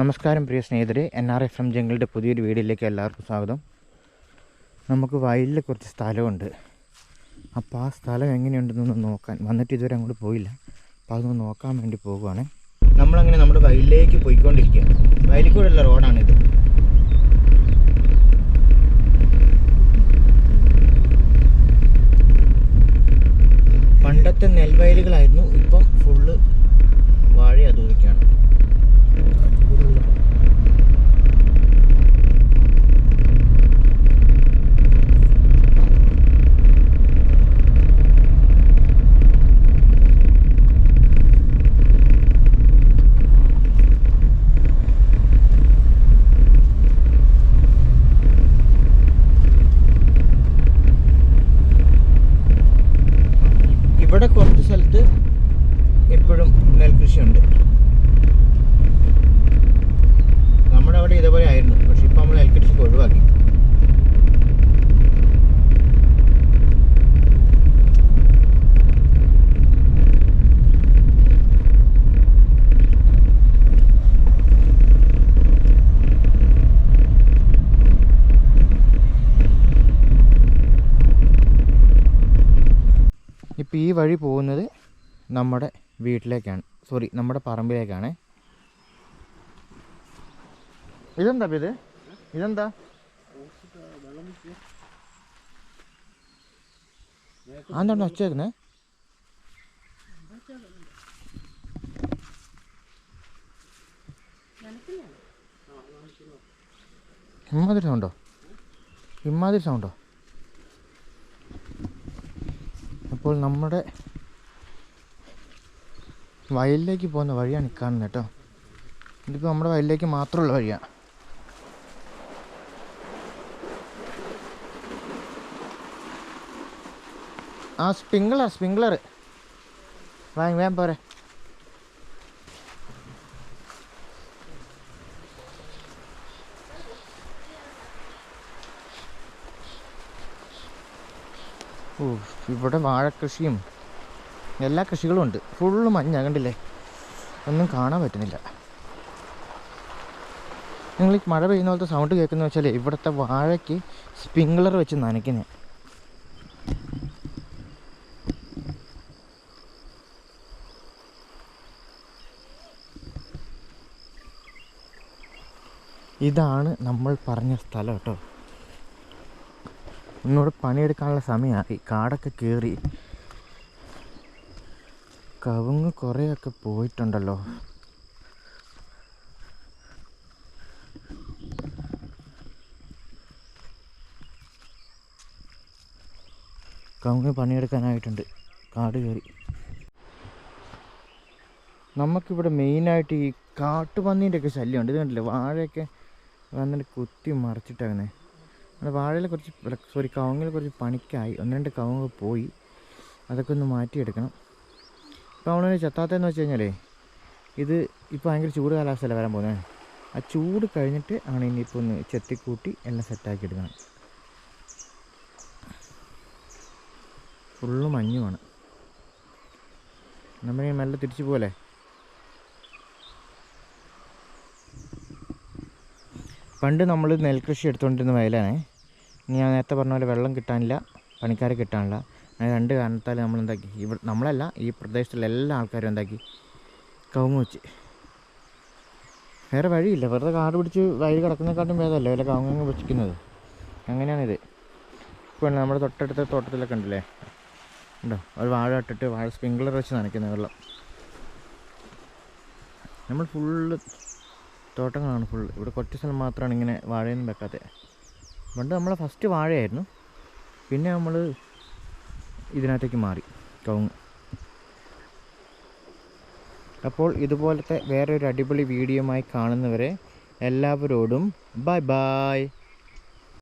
നമസ്കാരം പ്രിയ സ്നേഹിതരെ എൻ ആർ എഫ് എം ജംഗിളുടെ പുതിയൊരു വീഡിയോയിലേക്ക് എല്ലാവർക്കും സ്വാഗതം. നമുക്ക് വയലിൽ കുറച്ച് സ്ഥലമുണ്ട്. അപ്പോൾ ആ സ്ഥലം എങ്ങനെയുണ്ടെന്നൊന്ന് നോക്കാൻ. വന്നിട്ട് ഇതുവരെ അങ്ങോട്ട് പോയില്ല. അപ്പോൾ അതൊന്ന് നോക്കാൻ വേണ്ടി പോകുവാണ് നമ്മളങ്ങനെ നമ്മുടെ വയലിലേക്ക് പോയിക്കൊണ്ടിരിക്കുക വയലിൽ കൂടെയുള്ള റോഡാണിത് പണ്ടത്തെ നെൽവയലുകളായിരുന്നു. ഇപ്പം ഫുള്ള് വാഴ അതൂതിക്കാണ് ഇവിടെ കുറച്ച് സ്ഥലത്ത് എപ്പോഴും നെൽകൃഷിയുണ്ട് നമ്മുടെ അവിടെ ഇതേപോലെ ആയിരുന്നു. പക്ഷെ ഇപ്പം നമ്മൾ എൽ കെ ടിക്ക് ഒഴിവാക്കി. ഇപ്പോൾ ഈ വഴി പോകുന്നത് നമ്മുടെ വീട്ടിലേക്കാണ്. സോറി നമ്മുടെ പറമ്പിലേക്കാണ്. ഇതെന്താ ഇത് ഇതെന്താ? അതെന്താണ് ഒച്ചേക്കുന്നേ ഇമ്മാതിരി സൗണ്ടോ ഇമ്മാതിരി സൗണ്ടോ അപ്പോൾ നമ്മുടെ വയലിലേക്ക് പോകുന്ന വഴിയാണ് ഈ കാണുന്നത് കേട്ടോ. ഇതിപ്പോൾ നമ്മുടെ വയലിലേക്ക് മാത്രമുള്ള വഴിയാണ് ആ സ്പ്രിംഗ്ലർ സ്പ്രിംഗ്ലർ. വാങ്ങി വേഗം പോരെ. ഓ ഇവിടെ വാഴക്കൃഷിയും എല്ലാ കൃഷികളും ഉണ്ട്. ഫുള്ള് മഞ്ഞ കണ്ടില്ലേ? ഒന്നും കാണാൻ പറ്റുന്നില്ല. നിങ്ങൾ ഈ മഴ പെയ്യുന്ന പോലത്തെ സൗണ്ട് കേൾക്കുന്ന വെച്ചാൽ ഇവിടുത്തെ വാഴയ്ക്ക് സ്പ്രിംഗ്ലർ വെച്ച് നനയ്ക്കുന്നത് ഇതാണ് നമ്മൾ പറഞ്ഞ സ്ഥലം കേട്ടോ. ഒന്നുകൂടെ പണിയെടുക്കാനുള്ള സമയമായി. കാടൊക്കെ കയറി കവുങ്ങ് കുറേയൊക്കെ പോയിട്ടുണ്ടല്ലോ. കവുങ്ങ് പണിയെടുക്കാനായിട്ടുണ്ട്. കാട് കയറി. നമുക്കിവിടെ മെയിനായിട്ട് ഈ കാട്ടുപന്നീന്റെ ഒക്കെ ശല്യമുണ്ട്. ഇത് കണ്ടില്ലേ? വാഴയൊക്കെ വന്നിട്ട് കുത്തി മറിച്ചിട്ടാകുന്നത് നമ്മുടെ വാഴയിൽ കുറച്ച് സോറി കവുങ്ങിൽ കുറച്ച് പണിക്കായി. ഒന്ന് രണ്ട് കവുങ്ങ് പോയി. അതൊക്കെ ഒന്ന് മാറ്റിയെടുക്കണം. ഇപ്പോൾ അവളൊരു ചെത്താത്തതെന്ന് വെച്ച് കഴിഞ്ഞാലേ ഇത് ഇപ്പോൾ ഭയങ്കര ചൂട് കാലാവസ്ഥയല്ല വരാൻ പോകുന്നത് ആ ചൂട് കഴിഞ്ഞിട്ട് ആണ് ഇനിയിപ്പോൾ ഒന്ന് ചെത്തിക്കൂട്ടി എല്ലാം സെറ്റാക്കി എടുക്കണം. ഫുള്ള് മഞ്ഞുമാണ്. നമ്മൾ ഈ മെല്ലെ തിരിച്ചു പോലെ പണ്ട് നമ്മൾ നെൽകൃഷി എടുത്തുകൊണ്ടിരുന്ന വയലാണേ ഞാൻ നേരത്തെ പറഞ്ഞ പോലെ വെള്ളം കിട്ടാനില്ല പണിക്കാരെ കിട്ടാനില്ല. അങ്ങനെ രണ്ട് കാരണത്താൽ നമ്മൾ എന്താക്കി ഇവിടെ നമ്മളല്ല ഈ പ്രദേശത്തുള്ള എല്ലാ ആൾക്കാരും എന്താക്കി? കവുങ്ങ് വെച്ച്. വേറെ വഴിയില്ല. വെറുതെ കാട് പിടിച്ച് വഴി കിടക്കുന്നതിനെക്കാട്ടും ഭേദമല്ലേ? വല്ല കവുങ്ങ് വെച്ചിരിക്കുന്നത്. അങ്ങനെയാണിത്. ഇപ്പോൾ നമ്മുടെ തൊട്ടടുത്ത തോട്ടത്തിലൊക്കെ ഉണ്ടല്ലേ? ഉണ്ടോ? ഒരു വാഴ ഇട്ടിട്ട് വാഴ സ്പ്രിങ്ക്ലർ വെച്ച് നനയ്ക്കുന്ന വെള്ളം. നമ്മൾ ഫുള്ള് തോട്ടങ്ങളാണ് ഫുള്ള്. ഇവിടെ കുറച്ച് സ്ഥലം മാത്രമാണ് ഇങ്ങനെ വാഴയൊന്നും വെക്കാത്തത് പണ്ട് നമ്മളെ ഫസ്റ്റ് വാഴയായിരുന്നു. പിന്നെ നമ്മൾ ഇതിനകത്തേക്ക് മാറി. കവുങ്ങ് അപ്പോൾ ഇതുപോലത്തെ വേറൊരു അടിപൊളി വീഡിയോയുമായി കാണുന്നവരെ എല്ലാവരോടും ബൈ ബൈ.